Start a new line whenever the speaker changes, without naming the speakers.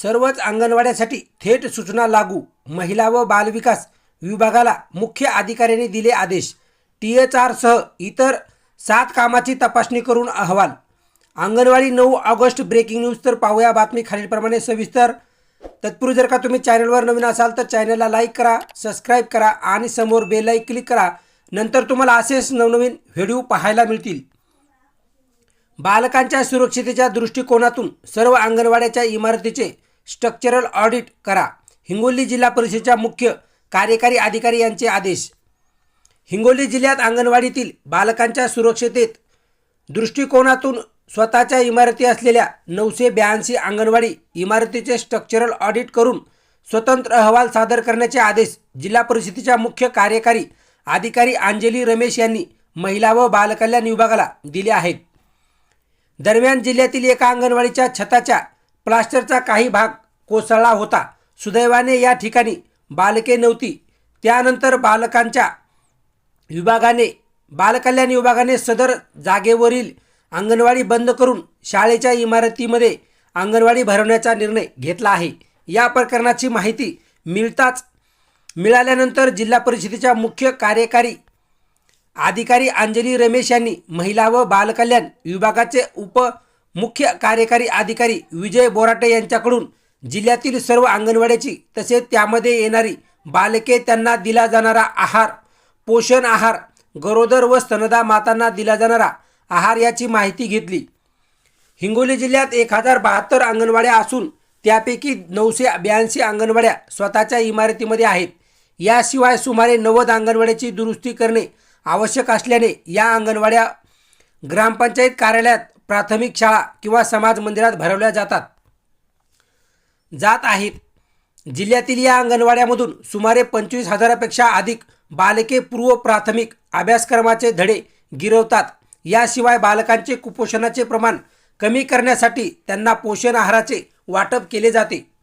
सर्वच अंगणवाड्यासाठी थेट सूचना लागू. महिला व बालविकास विभागाला मुख्य अधिकाऱ्यांनी दिले आदेश. टी एच आरसह इतर सात कामाची तपासणी करून अहवाल. अंगणवाडी नऊ ऑगस्ट ब्रेकिंग न्यूज तर पाहूया बातमी खालीलप्रमाणे सविस्तर. तत्पूर्वी जर का तुम्ही चॅनलवर नवीन असाल तर चॅनलला लाईक करा सबस्क्राईब करा आणि समोर बेल क्लिक करा. नंतर तुम्हाला असेच नवनवीन व्हिडिओ पाहायला मिळतील. बालकांच्या सुरक्षितेच्या दृष्टिकोनातून सर्व अंगणवाड्याच्या इमारतीचे स्ट्रक्चरल ऑडिट करा. हिंगोली जिल्हा परिषदेच्या मुख्य कार्यकारी अधिकारी यांचे आदेश. हिंगोली जिल्ह्यात अंगणवाडीतील बालकांच्या सुरक्षितेत दृष्टिकोनातून स्वतःच्या इमारती असलेल्या नऊशे ब्याऐंशी अंगणवाडी इमारतीचे स्ट्रक्चरल ऑडिट करून स्वतंत्र अहवाल सादर करण्याचे आदेश जिल्हा परिषदेच्या मुख्य कार्यकारी अधिकारी अंजली रमेश यांनी महिला व बालकल्याण विभागाला दिले आहेत. दरम्यान जिल्ह्यातील एका अंगणवाडीच्या छताच्या प्लास्टरचा काही भाग कोसळला होता. सुदैवाने या ठिकाणी बालके नव्हती. त्यानंतर बालकांच्या विभागाने बालकल्याण विभागाने सदर जागेवरील अंगणवाडी बंद करून शाळेच्या इमारतीमध्ये अंगणवाडी भरवण्याचा निर्णय घेतला आहे. या प्रकरणाची माहिती मिळताच मिळाल्यानंतर जिल्हा परिषदेच्या मुख्य कार्यकारी अधिकारी अंजली रमेश यांनी महिला व बालकल्याण विभागाचे उप मुख्य कार्यकारी अधिकारी विजय बोराटे यांच्याकडून जिल्ह्यातील सर्व अंगणवाड्याची तसेच त्यामध्ये येणारी बालके त्यांना दिला जाणारा आहार पोषण आहार गरोदर व स्तनदा मातांना दिला जाणारा आहार याची माहिती घेतली. हिंगोली जिल्ह्यात एक हजार बहात्तर अंगणवाड्या असून त्यापैकी नऊशे ब्याऐंशी अंगणवाड्या स्वतःच्या इमारतीमध्ये आहेत. याशिवाय सुमारे नव्वद अंगणवाड्याची दुरुस्ती करणे आवश्यक असल्याने या अंगणवाड्या ग्रामपंचायत कार्यालयात प्राथमिक शाळा किंवा समाज मंदिरात भरवल्या जातात. जात आहेत. जिल्ह्यातील या अंगणवाड्यामधून सुमारे पंचवीस हजारापेक्षा अधिक बालके पूर्व प्राथमिक अभ्यासक्रमाचे धडे गिरवतात. याशिवाय बालकांचे कुपोषणाचे प्रमाण कमी करण्यासाठी त्यांना पोषण आहाराचे वाटप केले जाते.